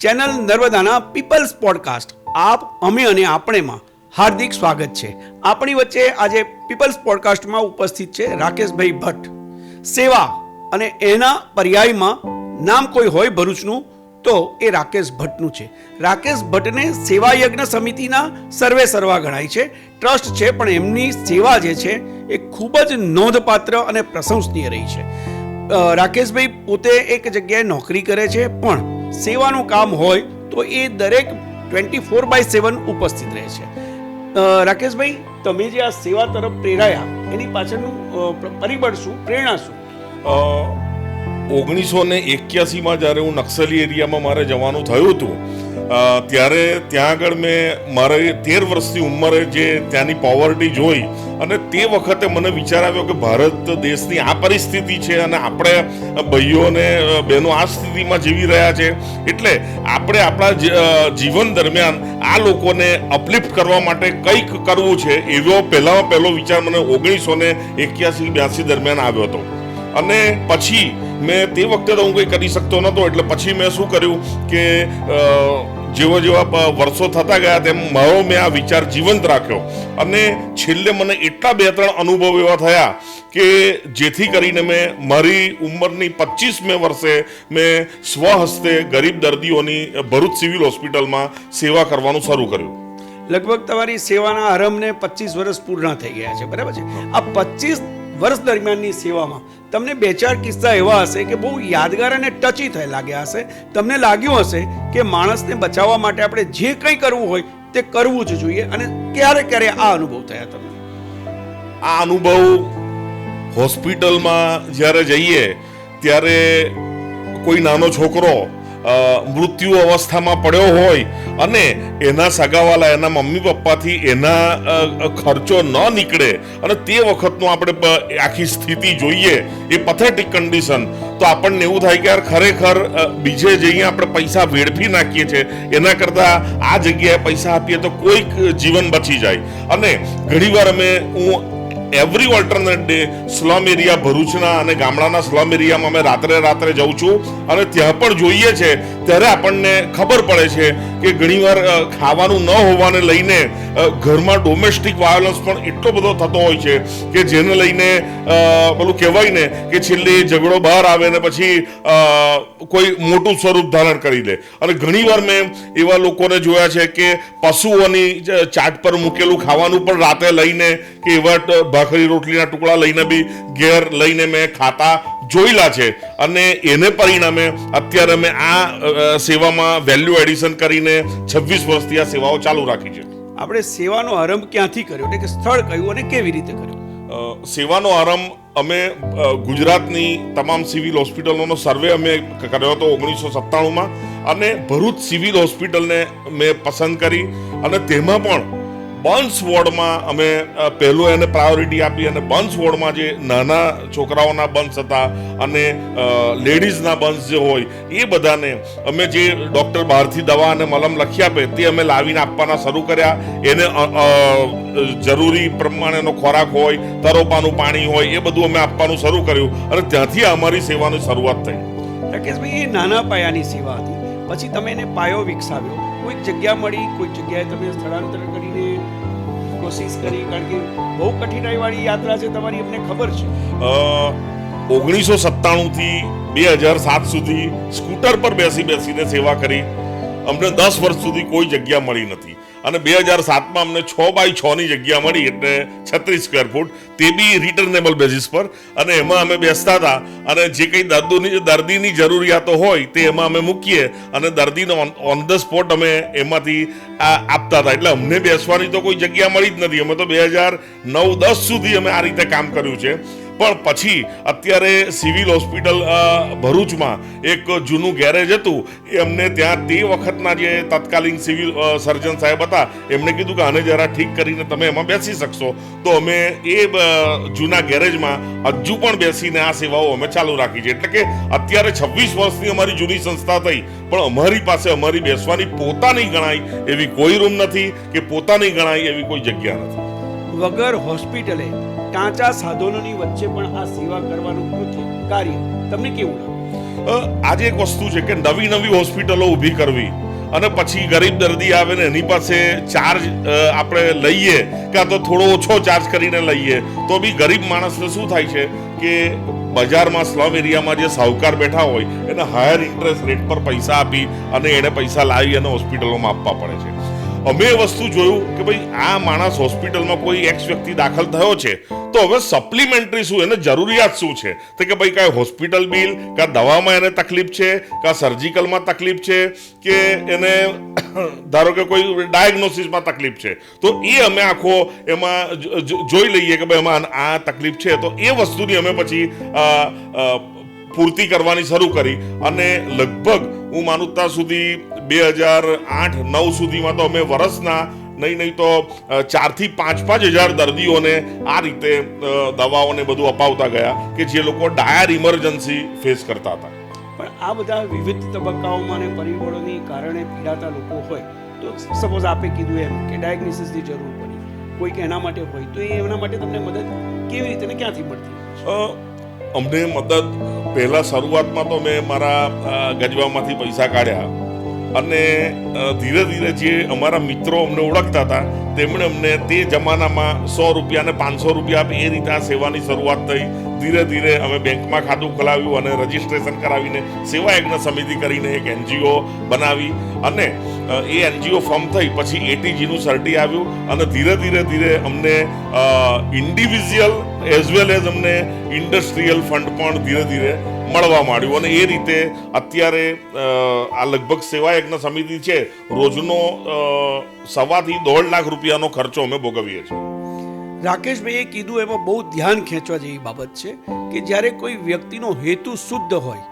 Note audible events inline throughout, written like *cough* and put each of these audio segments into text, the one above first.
Channel નર્મદાના people's podcast. આપ, અમે અને આપણેમાં હાર્દિક સ્વાગત છે. આપણી વચ્ચે આજે પીપલ્સ પોડકાસ્ટમાં ઉપસ્થિત છે રાકેશભાઈ ભટ્ટ. સેવા અને એના પર્યાયમાં નામ કોઈ હોય ભરૂચનું, તો એ રાકેશ ભટ્ટનું છે. રાકેશ ભટ્ટને સેવા યજ્ઞ સમિતિના સર્વે સર્વા ગણાય છે. ટ્રસ્ટ છે, પણ એમની સેવા જે છે, એ ખૂબ જ નોંધપાત્ર અને પ્રશંસનીય રહી છે. રાકેશભાઈ પોતે એક જગ્યાએ નોકરી કરે છે, પણ સેવાનું કામ હોય તો એ દરેક ટ્વેન્ટી ફોર બાય સેવન ઉપસ્થિત રહે છે. રાકેશભાઈ, તમે જે આ સેવા તરફ પ્રેરાયા, એની પાછળનું પરિબળ શું? પ્રેરણા શું? ઓગણીસો ને એક્યાસીમાં જ્યારે હું નક્સલી એરિયામાં મારે જવાનું થયું હતું ત્યારે ત્યાં આગળ મેં મારે તેર વર્ષની ઉંમરે જે ત્યાંની પોવર્ટી જોઈ અને તે વખતે મને વિચાર આવ્યો કે ભારત દેશની આ પરિસ્થિતિ છે અને આપણે ભાઈઓ અને બહેનો આ સ્થિતિમાં જીવી રહ્યા છે. એટલે આપણે આપણા જીવન દરમિયાન આ લોકોને અપલિફ્ટ કરવા માટે કંઈક કરવું છે એવો પહેલામાં પહેલો વિચાર મને ઓગણીસો ને એક્યાસી બ્યાસી દરમિયાન આવ્યો હતો. અને પછી મેં તે વખતે તો હું કંઈ કરી શકતો નહોતો, એટલે પછી મેં શું કર્યું કે જેવા જેવો વર્ષો થતા ગયા તેમ મારો મેં આ વિચાર જીવંત રાખ્યો. અને છેલ્લે મને એટલા બે ત્રણ અનુભવ એવા થયા કે જેથી કરીને મેં મારી ઉંમરની પચીસમે વર્ષે મેં સ્વહસ્તે ગરીબ દર્દીઓની ભરૂચ સિવિલ હોસ્પિટલમાં સેવા કરવાનું શરૂ કર્યું. લગભગ તમારી સેવાના આરંભને પચીસ વર્ષ પૂર્ણ થઈ ગયા છે, બરાબર છે? આ પચીસ વર્ષ દરમિયાનની સેવામાં તમને બે ચાર કિસ્સા એવા હશે કે બહુ યાદગાર અને ટચી થઈ લાગ્યા હશે. તમને લાગ્યું હશે કે માણસને બચાવવા માટે આપણે જે કંઈ કરવું હોય તે કરવું જ જોઈએ અને ક્યારે ક્યારે આ અનુભવ થયા તમને? આ અનુભવ હોસ્પિટલમાં જ્યારે જઈએ, ત્યારે કોઈ નાનો છોકરો મૃત્યુ અવસ્થામાં પડ્યો હોય અને એના સગાવાલા, એના મમ્મી પપ્પાથી એના ખર્ચો ન નીકળે. અને તે વખતનું આપણે આખી સ્થિતિ જોઈએ, એ પથેટિક કન્ડિશન તો આપણને એવું થાય કે યાર ખરેખર બીજે જઈએ આપણે પૈસા વેડફી નાખીએ છીએ, એના કરતાં આ જગ્યાએ પૈસા આપીએ તો કોઈક જીવન બચી જાય. અને ઘણીવાર અમે, હું every alternate day slum area ભરૂચના અને ગામડાના સ્લમ એરિયામાં અમે રાત્રે રાત્રે જઉં છું. અને ત્યાં પણ જોઈએ છે ત્યારે આપણને ખબર પડે છે કે ઘણીવાર ખાવાનું ન હોવાને લઈને ઘરમાં ડોમેસ્ટિક વાયોલન્સ પણ એટલો બધો થતો હોય છે કે જેને લઈને પેલું કહેવાય ને કે છેલ્લે ઝઘડો બહાર આવે ને પછી કોઈ મોટું સ્વરૂપ ધારણ કરી લે અને ઘણીવાર મેં એવા લોકોને જોયા છે કે પશુઓની ચાટ પર મૂકેલું ખાવાનું પણ રાતે લઈને કે એવા ભાખરી રોટલીના ટુકડા લઈને બી ઘેર લઈને મેં ખાતા જોયેલા છે. અને એને પરિણામે અત્યારે અમે આ સેવામાં વેલ્યુ એડિશન કરીને છવ્વીસ વર્ષથી આ સેવાઓ ચાલુ રાખી છે. આપણે સેવાનો આરંભ ક્યાંથી કર્યો? એટલે કે સ્થળ કયું અને કેવી રીતે કર્યો? સેવાનો આરંભ અમે ગુજરાતની તમામ સિવિલ હોસ્પિટલોનો સર્વે અમે કર્યો હતો ઓગણીસો સત્તાણુંમાં. અને ભરૂચ સિવિલ હોસ્પિટલને મેં પસંદ કરી. અને તેમાં પણ બર્ન્સ વોર્ડમાં અમે પહેલું એને પ્રાયોરિટી આપી અને બર્ન્સ વોર્ડમાં જે નાના છોકરાઓના બન્સ હતા અને લેડીઝના બન્સ જે હોય, એ બધાને અમે જે ડૉક્ટર બહારથી દવા અને મલમ લખી આપે તે અમે લાવીને આપવાના શરૂ કર્યા. એને જરૂરી પ્રમાણેનો ખોરાક હોય, તરોપાનું પાણી હોય, એ બધું અમે આપવાનું શરૂ કર્યું અને ત્યાંથી અમારી સેવાની શરૂઆત થઈ. રાકેશભાઈ, એ નાના પાયાની સેવા હતી. પછી તમે એને પાયો વિકસાવ્યો. કોઈક જગ્યા મળી, કોઈક જગ્યાએ તમે સ્થળાંતર કરીને કોશિશ કરી, કારણ કે બહુ કઠિનાઈવાળી યાત્રા છે તમારી, અમને ખબર છે. ઓગણીસો સત્તાણુંથી બે હજાર સાત સુધી સ્કૂટર પર બેસી બેસીને સેવા કરી. અમને દસ વર્ષ સુધી કોઈ જગ્યા મળી નથી. અને બે હજાર સાતમાં અમને છ બાય છ ની જગ્યા મળી એટલે છત્રીસ સ્ક્વેર ફૂટ તે બી રિટર્નેબલ બેઝિસ પર. અને એમાં અમે બેસતા હતા. અને જે કંઈ દર્દીની દર્દીની જરૂરિયાતો હોય તે એમાં અમે મૂકીએ. અને દર્દીને ઓન ધ સ્પોટ અમે એમાંથી આપતા હતા. એટલે અમને બેસવાની તો કોઈ જગ્યા મળી જ નથી. અમે તો બે હજાર નવ દસ સુધી અમે આ રીતે કામ કર્યું છે. પણ પછી અત્યારે સિવિલ હોસ્પિટલ ભરૂચમાં એક જૂનું ગેરેજ હતું. એ અમને ત્યાં તે વખતના જે તત્કાલીન સિવિલ સર્જન સાહેબ હતા એમણે કીધું કે આને જરા ઠીક કરીને તમે એમાં બેસી શકશો. તો અમે એ જૂના ગેરેજમાં હજુ પણ બેસીને આ સેવાઓ અમે ચાલુ રાખી છે. એટલે કે અત્યારે છવ્વીસ વર્ષની અમારી જૂની સંસ્થા થઈ, પણ અમારી પાસે અમારી બેસવાની પોતાની ગણાય એવી કોઈ રૂમ નથી કે પોતાની ગણાય એવી કોઈ જગ્યા નથી. વગર હોસ્પિટલે ટાંચા સાધનોની વચ્ચે પણ આ સેવા કરવાનું કૃત્ય કાર્ય. તમને કેવું લાગે? આજે એક વસ્તુ છે કે નવી નવી હોસ્પિટલો ઊભી કરવી અને પછી ગરીબ દર્દી આવે ને એની પાસે ચાર્જ આપણે લઈએ કાં તો થોડો ઓછો ચાર્જ કરીને લઈએ, તો બી ગરીબ માણસને શું થાય છે કે બજારમાં સ્લમ એરિયામાં જે સાહુકાર બેઠા હોય એને હાયર ઇન્ટરેસ્ટ રેટ પર પૈસા આપી અને એને પૈસા લાવી અને હોસ્પિટલોમાં આપવા પડે છે. અમે વસ્તુ જોયું કે ભાઈ, આ માણસ હોસ્પિટલમાં કોઈ એક્સ વ્યક્તિ દાખલ થયો છે, તો હવે સપ્લિમેન્ટરી શું, એને જરૂરિયાત શું છે? તો કે ભાઈ, કાંઈ હોસ્પિટલ બિલ કાં દવામાં એને તકલીફ છે કાં સર્જિકલમાં તકલીફ છે, કે એને *coughs* ધારો કે કોઈ ડાયગ્નોસિસમાં તકલીફ છે. તો એ અમે આખો એમાં જોઈ લઈએ કે ભાઈ એમાં આ તકલીફ છે. તો એ વસ્તુની અમે પછી પૂર્તિ કરવાની શરૂ કરી. અને લગભગ હું માનું ત્યાં સુધી બે હજાર આઠ નવ સુધીમાં તો અમે વર્ષના નહીં નહીં તો ચારથી પાંચ પાંચ હજાર દર્દીઓને આ રીતે દવાઓને બધું અપાવતા ગયા કે જે લોકો ડાયર ઇમરજન્સી ફેસ કરતા હતા. પણ આ બધા વિવિધ તબક્કાઓમાં અને પરિબળોની કારણે પીડાતા લોકો હોય તો સપોઝ આપે કીધું એમ કે ડાયગ્નોસિસની જરૂર પડી. કોઈક એના માટે હોય તો એ એના માટે તમને મદદ કેવી રીતે ને ક્યાંથી મળતી? અમને મદદ પહેલા શરૂઆતમાં તો મેં મારા ગજવામાંથી પૈસા કાઢ્યા. અને ધીરે ધીરે જે અમારા મિત્રો અમને ઓળખતા હતા, તેમણે અમને તે જમાનામાં સો રૂપિયા અને પાંચસો રૂપિયા આપી, એ રીતે આ સેવાની શરૂઆત થઈ. ધીરે ધીરે અમે બેંકમાં ખાતું ખોલાવ્યું અને રજીસ્ટ્રેશન કરાવીને સેવા યજ્ઞ સમિતિ કરીને એક એનજીઓ બનાવી અને એ એનજીઓ ફોર્મ થઈ, પછી એટીજીનું સર્ટી આવ્યું અને ધીરે ધીરે ધીરે અમને ઇન્ડિવિઝ્યુઅલ એઝ વેલ એઝ અમને ઇન્ડસ્ટ્રીયલ ફંડ પણ ધીરે ધીરે મળવા માંડ્યું અને એ રીતે અત્યારે આ લગભગ સેવા યજ્ઞ સમિતિ છે, રોજનો સવાથી દોઢ લાખ રૂપિયાનો ખર્ચો અમે ભોગવીએ છીએ. રાકેશભાઈએ કીધું, એમાં બહુ ધ્યાન ખેંચવા જેવી બાબત છે કે જ્યારે કોઈ વ્યક્તિનો હેતુ શુદ્ધ હોય,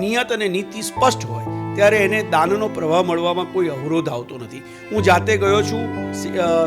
નિયત અને નીતિ સ્પષ્ટ હોય, ત્યારે એને દાનનો પ્રવાહ મળવામાં કોઈ અવરોધ આવતો નથી. હું જાતે ગયો છું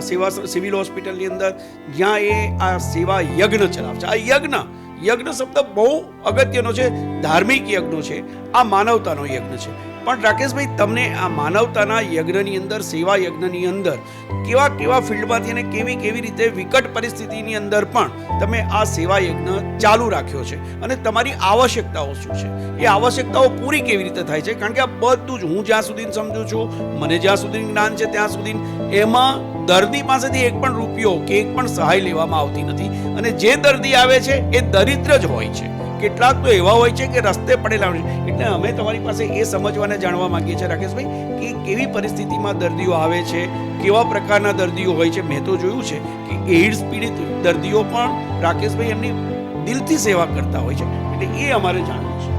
સેવા સિવિલ હોસ્પિટલની અંદર, જ્યાં એ આ સેવા યજ્ઞ ચલાવે છે. આ યજ્ઞ યજ્ઞ શબ્દ બહુ અગત્યનો છે ધાર્મિક યજ્ઞ છે આ માનવતાનો યજ્ઞ છે. પણ રાકેશભાઈ, તમને આ માનવતાના યજ્ઞની અંદર, સેવા યજ્ઞની અંદર કેવા કેવા ફિલ્ડમાંથી અને કેવી કેવી રીતે વિકટ પરિસ્થિતિની અંદર પણ તમે આ સેવા યજ્ઞ ચાલુ રાખ્યો છે અને તમારી આવશ્યકતાઓ શું છે? એ આવશ્યકતાઓ પૂરી કેવી રીતે થાય છે? કારણ કે આ બધું જ હું જ્યાં સુધી સમજુ છું, મને જ્યાં સુધી જ્ઞાન છે ત્યાં સુધી એમાં દર્દી પાસેથી એક પણ રૂપિયો કે એક પણ સહાય લેવામાં આવતી નથી અને જે દર્દી આવે છે એ દરિદ્ર જ હોય છે. કેટલાક તો એવા હોય છે કે રસ્તે પડેલા હોય છે. એટલે અમે તમારી પાસે એ સમજવાને જાણવા માંગીએ છીએ રાકેશભાઈ, કે કેવી પરિસ્થિતિમાં દર્દીઓ આવે છે, કેવા પ્રકારના દર્દીઓ હોય છે. મેં તો જોયું છે કે એઇડ્સ પીડિત દર્દીઓ પણ રાકેશભાઈ એમની દિલથી સેવા કરતા હોય છે. એટલે એ અમારે જાણવું છે.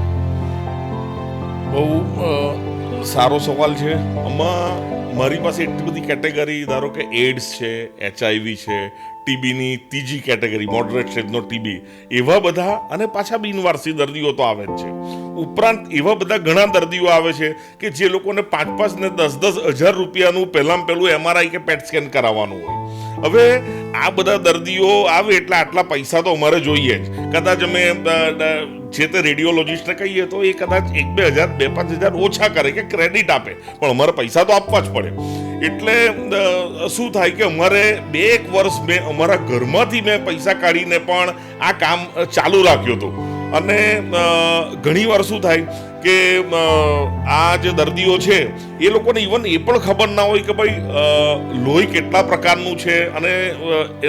બહુ સારો સવાલ છે. આમાં મારી પાસે એટલી બધી કેટેગરી, ધારો કે એડ્સ છે, એચઆઈવી છે ટીબીની ત્રીજી કેટેગરી મોડરેટ સ્ટેજનો ટીબી. એવા બધા અને પાછા બિનવારસી દર્દીઓ તો આવે જ છે. ઉપરાંત એવા બધા ઘણા દર્દીઓ આવે છે કે જે લોકોને પાંચ પાંચ ને દસ દસ હજાર રૂપિયાનું પહેલાં પહેલું એમઆરઆઈ કે પેટ સ્કેન કરાવવાનું હોય. હવે આ બધા દર્દીઓ આવે એટલે આટલા પૈસા તો અમારે જોઈએ જ. કદાચ અમે જે તે રેડિયોલોજિસ્ટને કહીએ તો એ કદાચ એક બે હજાર બે પાંચ હજાર ઓછા કરે કે ક્રેડિટ આપે. પણ અમારે પૈસા તો આપવા જ પડે. એટલે શું થાય કે અમારે બે એક વર્ષ મેં, અમારા ઘરમાંથી મેં પૈસા કાઢીને પણ આ કામ ચાલુ રાખ્યું હતું. અને ઘણીવાર ઘણી વાર શું થાય કે આ જે દર્દીઓ છે, એ લોકોને ઇવન એ પણ ખબર ના હોય કે ભાઈ લોહી કેટલા પ્રકારનું છે અને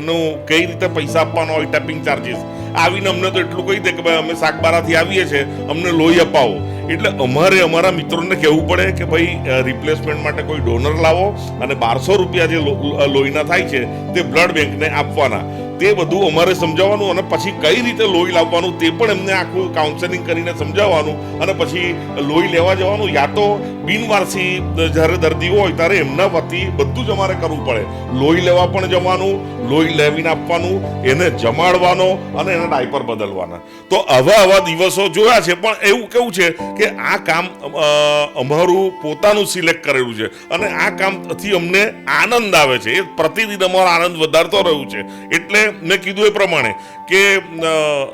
એનું કઈ રીતે પૈસા આપવાના હોય, ટેપિંગ ચાર્જીસ. આવીને અમને તો એટલું કહી દે કે ભાઈ અમે શાકબારાથી આવીએ છીએ, અમને લોહી અપાવો. એટલે અમારે અમારા મિત્રોને કહેવું પડે કે ભાઈ રિપ્લેસમેન્ટ માટે કોઈ ડોનર લાવો અને બારસો રૂપિયા જે લોહીના થાય છે તે બ્લડ બેંકને આપવાના. તે બધું અમારે સમજાવવાનું અને પછી કઈ રીતે લોહી લાવવાનું તે પણ એમને આખું કાઉન્સેલિંગ કરીને સમજાવવાનું અને પછી લોહી લેવા જવાનું. યા તો બિનવારસી જ્યારે દર્દીઓ હોય ત્યારે એમના વતી બધું જ અમારે કરવું પડે. લોહી લેવા પણ જવાનું, લોહી લેવીને આપવાનું, એને જમાડવાનો અને એના ડાયપર બદલવાના. તો આવા આવા દિવસો જોયા છે, પણ એવું કેવું છે કે આ કામ અમારું પોતાનું સિલેક્ટ કરેલું છે અને આ કામથી અમને આનંદ આવે છે. એ પ્રતિદિન અમારો આનંદ વધારતો રહ્યું છે. એટલે મેં કીધું એ પ્રમાણે કે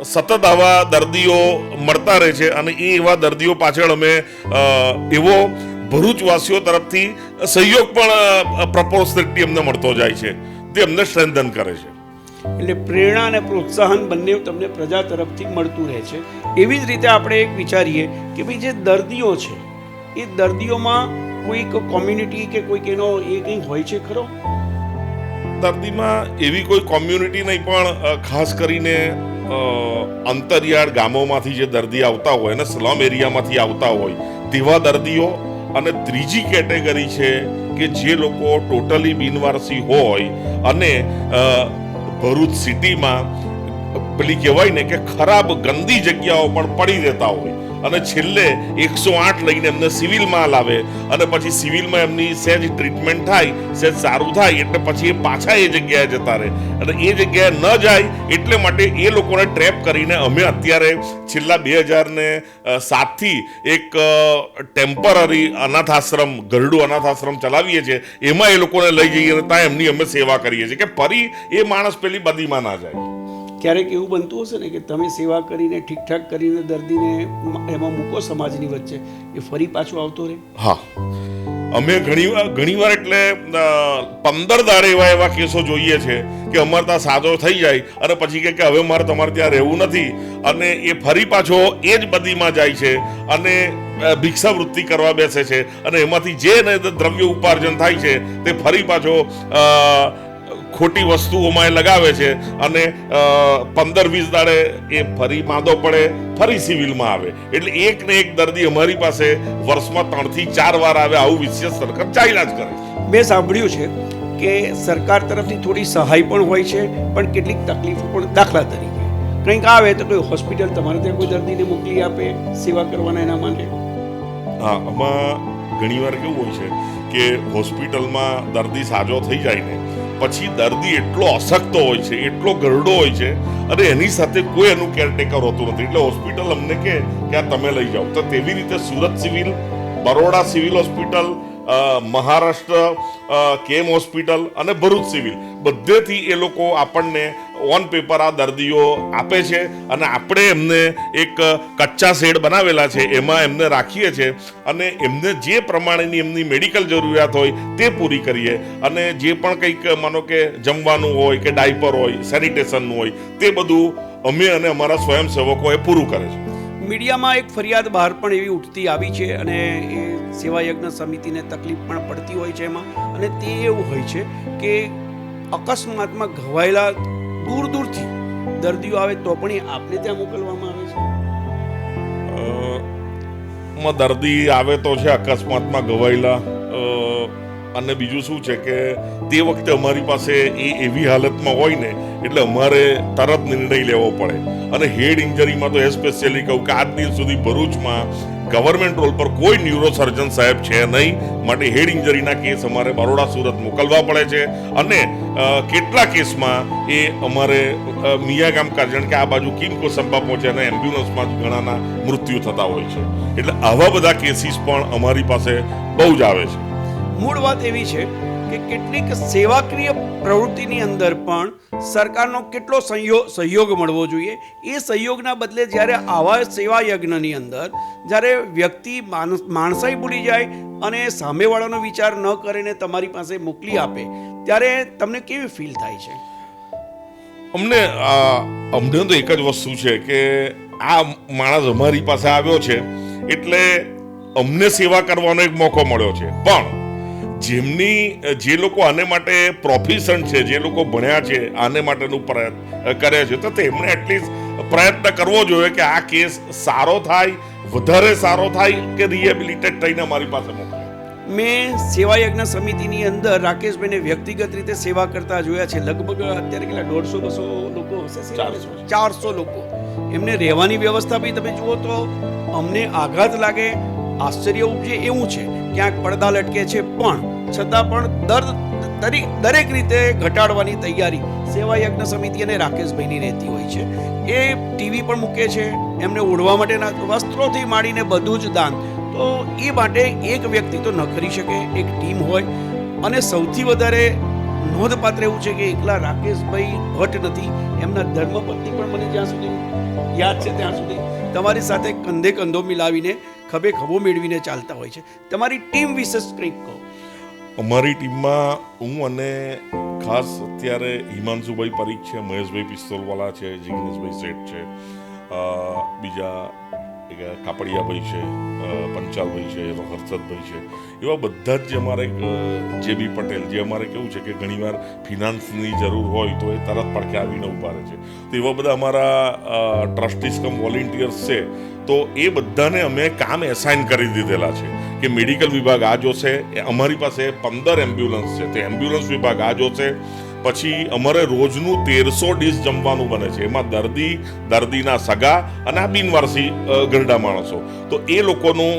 સતત આવા દર્દીઓ મળતા રહે છે અને એ એવા દર્દીઓ પાછળ અમે એવો ભરૂચવાસીઓ તરફથી સહયોગ પણ પ્રપોઝિટલી અમને મળતો જાય છે. તે અમને સ્ટ્રેન્થન કરે છે. એટલે પ્રેરણા અને પ્રોત્સાહન બંને તમને પ્રજા તરફથી મળતું રહે છે. એવી જ રીતે આપણે એક વિચારીએ કે ભાઈ જે દર્દીઓ છે, એ દર્દીઓમાં કોઈક કોમ્યુનિટી કે કોઈક એનો એ કંઈ હોય છે ખરો? દર્દીમાં એવી કોઈ કોમ્યુનિટી નહીં, પણ ખાસ કરીને અંતરિયાળ ગામોમાંથી જે દર્દી આવતા હોય અને સ્લમ એરિયામાંથી આવતા હોય, તેવા દર્દીઓ અને ત્રીજી કેટેગરી છે કે જે લોકો ટોટલી બિનવારસી હોય અને ભરૂચ સિટીમાં પેલી કહેવાય ને કે ખરાબ ગંદી જગ્યાઓ પણ પડી રહેતા હોય. અને છેલ્લે એકસો આઠ લઈને એમને સિવિલમાં લાવે. અને પછી સિવિલમાં એમની સહેજ ટ્રીટમેન્ટ થાય, સહેજ સારું થાય, એટલે પછી એ પાછા એ જગ્યાએ જતા રહે. અને એ જગ્યાએ ન જાય એટલે માટે એ લોકોને ટ્રેપ કરીને અમે અત્યારે છેલ્લા બે હજાર ને સાતથી એક ટેમ્પરરી અનાથ આશ્રમ, ગરડું અનાથ આશ્રમ ચલાવીએ છીએ. એમાં એ લોકોને લઈ જઈએ ત્યાં એમની અમે સેવા કરીએ છીએ. કે ફરી એ માણસ પેલી બદીમાં ના જાય. ક્યારેક એવું બનતું હશે ને કે તમે સેવા કરીને, ઠીકઠાક કરીને, દર્દીને એમાં મૂકો સમાજની વચ્ચે, એ ફરી પાછો આવતો રહે? હા. અમે ઘણીવાર ઘણીવાર એટલે પંદર દાડે એવા એવા કેસો જોઈએ છે કે અમારે ત્યાં સાજો થઈ જાય. અને પછી કે હવે મારે તમારે ત્યાં રહેવું નથી. અને એ ફરી પાછો એ જ બદીમાં જાય છે અને ભિક્ષાવૃત્તિ કરવા બેસે છે. અને એમાંથી જે દ્રવ્ય ઉપાર્જન થાય છે, તે ફરી પાછો ખોટી વસ્તુઓમાં એ લગાવે છે અને પંદર વીસ દાડે એ ફરી માંદો પડે ફરી સિવિલમાં આવે. એટલે એક ને એક દર્દી અમારી પાસે વર્ષમાં ત્રણથી ચાર વાર આવે આવું વિશેષ સરકાર ચાલ્યા જ કરે મેં સાંભળ્યું છે કે સરકાર તરફથી થોડી સહાય પણ હોય છે પણ કેટલીક તકલીફો પણ દાખલા તરીકે. કંઈક આવે તો કોઈ હોસ્પિટલ તમારે ત્યાં કોઈ દર્દીને મોકલી આપે સેવા કરવાના એના માટે? હા આમાં ઘણીવાર કેવું હોય છે કે હોસ્પિટલમાં દર્દી સાજો થઈ જાય ને પછી દર્દી એટલો અશક્ત હોય છે, એટલો ગરડો હોય છે અને એની સાથે કોઈ એનું કેરટેકર હોતું નથી. એટલે હોસ્પિટલ અમને કે આ તમે લઈ જાઓ. તો તેવી રીતે Surat civil Baroda civil hospital Maharashtra KEM hospital અને ભરૂચ સિવિલ. બધેથી એ લોકો આપણને ઓન પેપર આ દર્દીઓ આપે છે અને આપણે એમને એક કચ્ચા શેડ બનાવેલા છે, એમાં એમને રાખીએ છીએ અને એમને જે પ્રમાણેની એમની મેડિકલ જરૂરિયાત હોય તે પૂરી કરીએ. અને જે પણ કંઈક માનો કે જમવાનું હોય કે ડાયપર હોય સેનિટેશનનું હોય, તે બધું અમે અને અમારા સ્વયંસેવકો એ પૂરું કરે છે. મીડિયામાં એક ફરિયાદ બહાર પણ એવી ઉઠતી આવી છે અને એ સેવાયજ્ઞ સમિતિને તકલીફ પણ પડતી હોય છે એમાં. અને તે એવું હોય છે કે અકસ્માતમાં ઘવાયેલા દૂર દૂરથી દર્દીઓ આવે તો પણ એ આપને ત્યાં મોકલવામાં આવે છે? દર્દી આવે તો છે અકસ્માતમાં ઘવાયેલા. અને બીજું શું છે કે તે વખતે અમારી પાસે એ એવી હાલતમાં હોય ને, એટલે અમારે તરત નિર્ણય લેવો પડે. અને હેડ ઇન્જરીમાં તો એસ્પેશિયલી કહું કે આજ દિન સુધી ભરૂચમાં ગવર્મેન્ટ રોલ પર કોઈ ન્યુરોસર્જન સાહેબ છે નહીં. માટે હેડ ઇન્જરીના કેસ અમારે બરોડા સુરત મોકલવા પડે છે. અને કેટલા કેસમાં એ અમારે મિયા ગામ કારજણ કે આ બાજુ કિમકો સંપા પહોંચે અને એમ્બ્યુલન્સમાં ઘણાના મૃત્યુ થતા હોય છે. એટલે આવા બધા કેસીસ પણ અમારી પાસે બહુ જ આવે છે. મૂળ વાત એવી છે કે કેટલીક સેવાકીય પ્રવૃત્તિની અંદર પણ સરકારનો કેટલો સહયોગ સહયોગ મળવો જોઈએ. એ સહયોગના બદલે જ્યારે આવા સેવા યજ્ઞની અંદર જ્યારે વ્યક્તિ માણસ માણસાઈ ભૂલી જાય અને સામેવાળાનો વિચાર ન કરીને તમારી પાસે મોકલી આપે ત્યારે તમને કેવી ફીલ થાય છે? અમને આ, અમને તો એક જ વસ્તુ છે કે આ માણસ અમારી પાસે આવ્યો છે એટલે અમને સેવા કરવાનો એક મોકો મળ્યો છે. પણ જેમની જે લોકો આને માટે પ્રોફેશન છે જે લોકો ભણ્યા છે આને માટેનું પ્રયત્ન કરે છે તો તેમણે એટલીસ્ટ પ્રયત્ન કરવો જોઈએ કે આ કેસ સારો થાય વધારે સારો થાય કે રિહેબિલિટેટ થઈને મારી પાસે મોકલે. મેં સેવા યજ્ઞ સમિતિની અંદર રાકેશભાઈને વ્યક્તિગત રીતે સેવા કરતા જોયા છે. લગભગ અત્યારે કેટલા દોઢસો બસો લોકો હશે ચારસો. ચારસો લોકો. એમને રહેવાની વ્યવસ્થા બી તમે જુઓ તો અમને આઘાત લાગે આશ્ચર્ય ઉપજે એવું છે. ક્યાંક પડદા લટકે છે, પણ છતાં પણ દર દરેક રીતે ઘટાડવાની તૈયારી સેવા યજ્ઞ સમિતિ અને રાકેશભાઈની રહેતી હોય છે. એ ટીવી પણ મૂકે છે, એમને ઓઢવા માટેના વસ્ત્રોથી માંડીને બધું જ દાન. તો એ માટે એક વ્યક્તિ તો ન કરી શકે, એક ટીમ હોય. અને સૌથી વધારે નોંધપાત્ર એવું છે કે એકલા રાકેશભાઈ ભટ્ટ નથી, એમના ધર્મપત્ની પણ મને જ્યાં સુધી યાદ છે ત્યાં સુધી તમારી સાથે કંધે કંધો મિલાવીને ખભે ખભો મેળવીને ચાલતા હોય છે. તમારી ટીમ વિશે કંઈક કહો. અમારી ટીમમાં હું અને ખાસ અત્યારે હિમાંશુભાઈ પરીખ છે, મહેશભાઈ પિસ્તોલવાલા છે, જિગ્નેશભાઈ શેઠ છે બીજા એક કાપડિયાભાઈ છે પંચાલભાઈ છે હર્ષદભાઈ છે. એવા બધા જ જે અમારે જે બી પટેલ, જે અમારે કેવું છે કે ઘણીવાર ફિનાન્સની જરૂર હોય તો એ તરત પડખે આવીને ઊભા રહે છે. તો એવા બધા અમારા ટ્રસ્ટીસ કમ વોલેન્ટિયર્સ છે, તો એ બધાને અમે કામ એસાઇન કરી દીધેલા છે કે મેડિકલ વિભાગ આ જોશે અમારી પાસે પંદર એમ્બ્યુલન્સ છે. તે એમ્બ્યુલન્સ વિભાગ આ જોશે પછી અમારે રોજનું તેરસો ડીશ જમવાનું બને છે. એમાં દર્દી, દર્દીના સગા અને આ બિનવારસી ગરડા માણસો. તો એ લોકોનું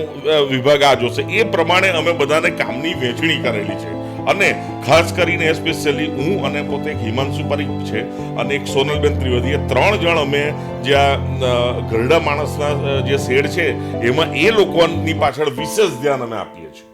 વિભાગ આ જોશે. એ પ્રમાણે અમે બધાને કામની વહેંચણી કરેલી છે. અને ખાસ કરીને સ્પેશિયલી હું અને પોતે એક હિમાંશુ પરીખ છે અને એક સોનલબેન ત્રિવેદીએ ત્રણ જણ અમે જ્યાં આ ઘરડા માણસના જે શેડ છે, એમાં એ લોકોની પાછળ વિશેષ ધ્યાન અમે આપીએ છીએ.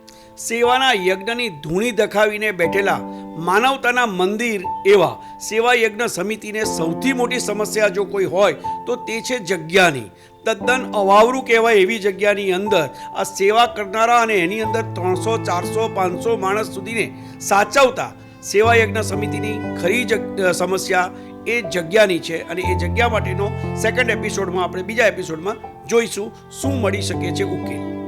સેવાના યજ્ઞની ધૂણી દખાવીને બેઠેલા માનવતાના મંદિર એવા સેવા યજ્ઞ સમિતિને સૌથી મોટી સમસ્યા જો કોઈ હોય, તો તે છે જગ્યાની. તદ્દન અવાવરું કહેવાય એવી જગ્યાની અંદર આ સેવા કરનારા અને એની અંદર ત્રણસો, ચારસો, પાંચસો માણસ સુધીને સાચવતા સેવા યજ્ઞ સમિતિની ખરી જ સમસ્યા એ જગ્યાની છે અને એ જગ્યા માટેનો સેકન્ડ એપિસોડમાં આપણે બીજા એપિસોડમાં જોઈશું શું મળી શકે છે ઉકેલ.